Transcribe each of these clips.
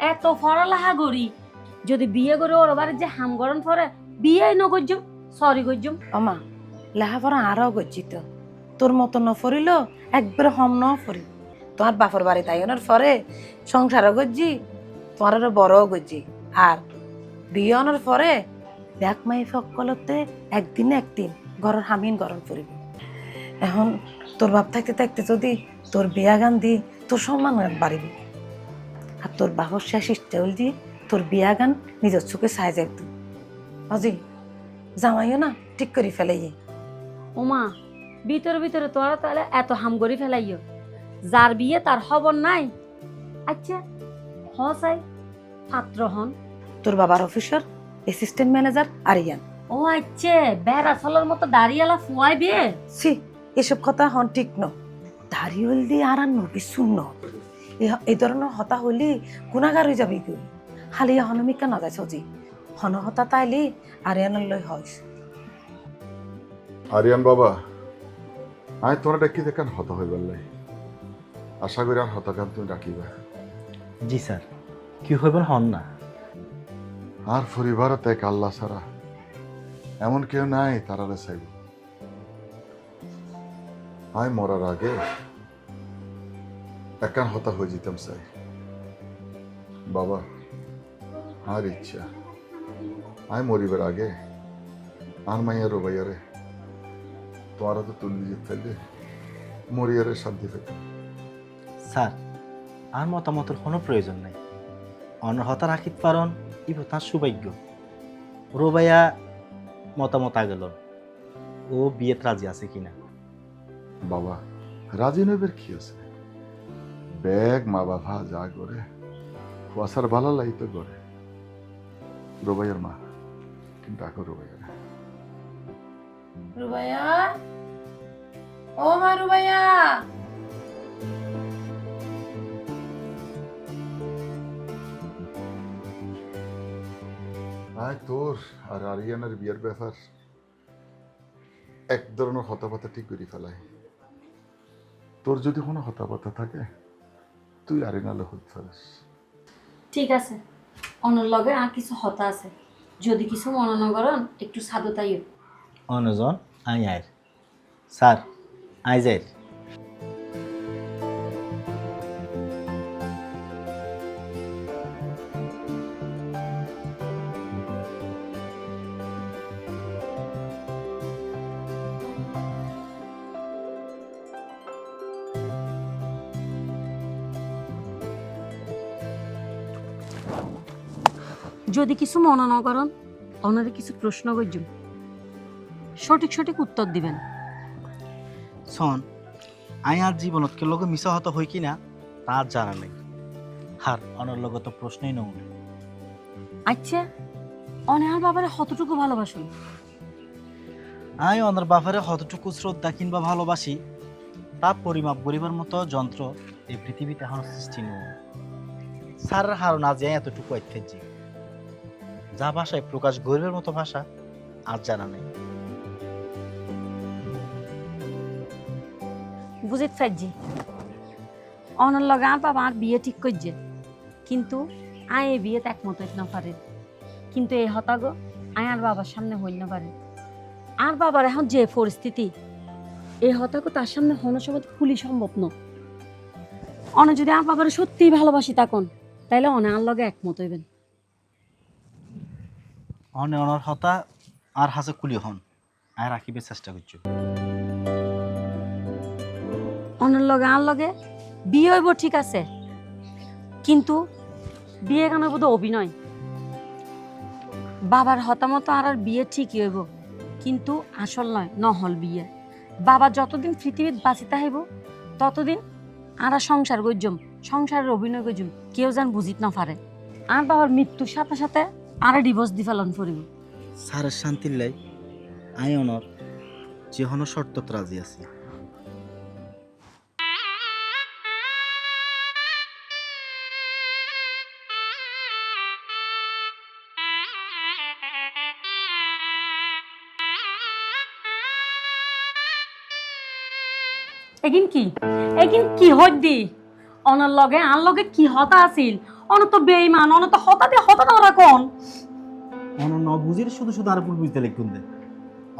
এত ফরালাহা করি যদি বিয়ে করে ওর বাড়ির যে হাম গরম ফরে বিয়ে নগর্যম সরি গর্যম অমা লেখাপড়া আরও গজ্জিত তোর মতো ন ফরিল, একবার হম ন ফরি। তোমার বাপর বাড়ি তাই ওনার ফরে, সংসারও গজ্জি তোমার বড়ও গজ্জি আর বিয়ে অনার পরে ব্যাগ মাই সকলতে একদিন একদিন ঘরের হামিন গরম করিব এখন তোর বাপ থাকতে থাকতে যদি তোর বিয়া গান দি তোর সম্মান বাড়িবি। আর তোর বাপর শেষ ইচ্ছাউল দি তোর বিয়া গান নিজের চোখে চাই যাই তুই অজি জামাইও না ঠিক করে ফেলাই ওমা ভিতরে ভিতরে তোরা তাহলে এত হাম করি ফেলাইও যার বিয়ে তার খবর নাই। আচ্ছা হ চাই পাত্র হন। তোর বাবার অফিসার অ্যাসিস্ট্যান্ট ম্যানেজার আরিয়ান। ও আচ্ছা বেড়া চলার মতো দাঁড়িয়ালা ফুয়াই বিয়ে? সি এসব কথা হন ঠিক ন। দাড়ি হল দিয়ে আর আর নবী শূন্য এই ধরনের হতা হলি গুণাগার হয়ে যাবি কি খালি হনমিকা না যায় সজি হন হতা তাইলি আরিয়ানের লই হয় আরিয়ান বাবা আয় তোরা ডাকি দেখান হত হইবার লাই। আশা করি আর হতকান তুমি ডাকিবা। জি স্যার কি হইবেন হন না? আর পরিবার এক আল্লাহ ছাড়া এমন কেউ নাই তারারে চাইব। আয় মরার আগে একান হতা হয়ে যেতাম স্যার। বাবা আর ইচ্ছা। আয় মরিবার আগে আর মাইয়া রোবাইয়ারে তোমারা তো তুলি যেতে ফেললে মরিয়ারে শান্তি পেতাম স্যার আর মতামতের কোনো প্রয়োজন নাই। অনর্হতা রাখিত পারন ইব তার সৌভাগ্য। রোবাইয়া মতামত আগেল ও বিয়েত রাজি আছে কিনা? বাবা রাজি নইবের কি আছে? ব্যাগ মা বাবা যা করে কুয়াশার ভালো লাই তো করে। রোবাইয়ার মা কিন্তু এখন রোবাইয়ার। রুবাইয়া? ও মা রুবাইয়া! আয় তোর আর আরিয়ানের বিয়ের ব্যাপার। এক ধরনের হতাপাতা ঠিক করে ফেলাই। তোর যদি কোনো হতাপাতা থাকে তুই আরিনালে হতে পারিস। ঠিক আছে। অনর লগে আর কিছু হতা আছে। যদি কিছু মনে করেন একটু সাদতাইও অনজন আই আয়ের স্যার আই যাই যদি কিছু মনে না করেন অনারে কিছু প্রশ্ন করছুন। সঠিক সঠিক উত্তর দিবেন। শোন আই আর জীবনত কে লগে মিশা হত হই কিনা তার জানা নেই। হার অনর লগে তো প্রশ্নই নয় আচ্ছা অনেহার বাবারে কতটুকু ভালোবাসুন? আই অনার বাপারে কতটুকু শ্রদ্ধা কিংবা ভালোবাসি তা পরিমাপ করিবার মতো যন্ত্র এই পৃথিবীতে এখন সৃষ্টি নয় স্যারের হার না যে এতটুকু ঐতিহ্য যা ভাষায় প্রকাশ গরিবের মতো ভাষা, আর জানা নেই। বুঝিত লগে আর বাবা আর বিয়ে ঠিক করছে কিন্তু আয় বিয়েতে একমত হইতে পারে। কিন্তু এই হতাগ আয় আর বাবার সামনে পারে। আর বাবার এখন যে পরিস্থিতি এই হতাগ তার সামনে হন সময় খুলি সম্ভব ন। অন যদি আর বাবার সত্যিই ভালোবাসি তখন তাইলে অনে আর লগে একমত হইবেন। অনে অনর হতা, আর হাসে কুলি হন। আর রাখিবে চেষ্টা করছ। অনের লগে আর লগে বিয়ে হইব ঠিক আছে, কিন্তু বিয়ে কেন বোধ অভিনয়। বাবার হতামত আর আর বিয়ে ঠিকই হইব, কিন্তু আসল নয়, নহল বিয়ে। বাবা যতদিন পৃথিবীত বাঁচিতে হইব, ততদিন আর সংসার গজ্জম সংসারের অভিনয় গজ্জম কেউ যেন বুঝিত না পারে। আর বাবার মৃত্যুর সাথে সাথে আর ডিভোর্স দি ফেলন করিব স্যারের শান্তির লাই। আই অনর যে হন শর্তত রাজি আছি। এগিন কি? এগিন কি দি? অনার লগে আর লগে কি হতা আছিল? অন তো বেইমান অন তো হতা দিয়ে হতা না কোন অন ন শুধু শুধু আর ভুল বুঝতে লিখুন দে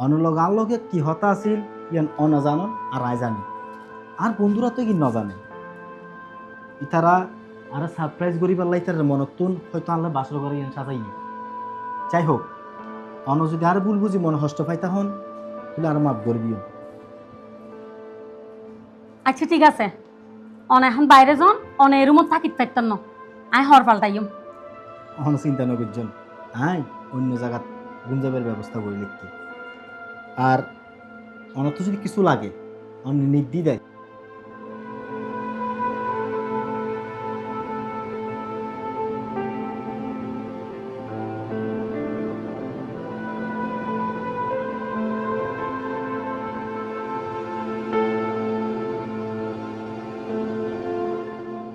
অনলগ আনলগে কি হতা আছিল ইয়ান অন জানন আর আই জানি আর বন্ধুরা তো কি ন জানে ইতারা আর সারপ্রাইজ করি পারলাই তার মনতুন হয়তো আনলে বাসর করে ইয়ান সাজাই যাই হোক অন যদি আর ভুল বুঝি মনে হষ্ট পাই তখন তাহলে আর মাফ করবিও আচ্ছা ঠিক আছে। অন এখন বাইরে যান অন এই রুমত থাকিত পারতাম না। আই হর পাল্টাইম। অহন চিন্তা নকরজন আই অন্য জায়গাত গুঞ্জাবের ব্যবস্থা করে লিখতে। আর অনত যদি কিছু লাগে, অন্য নির্দি দেয়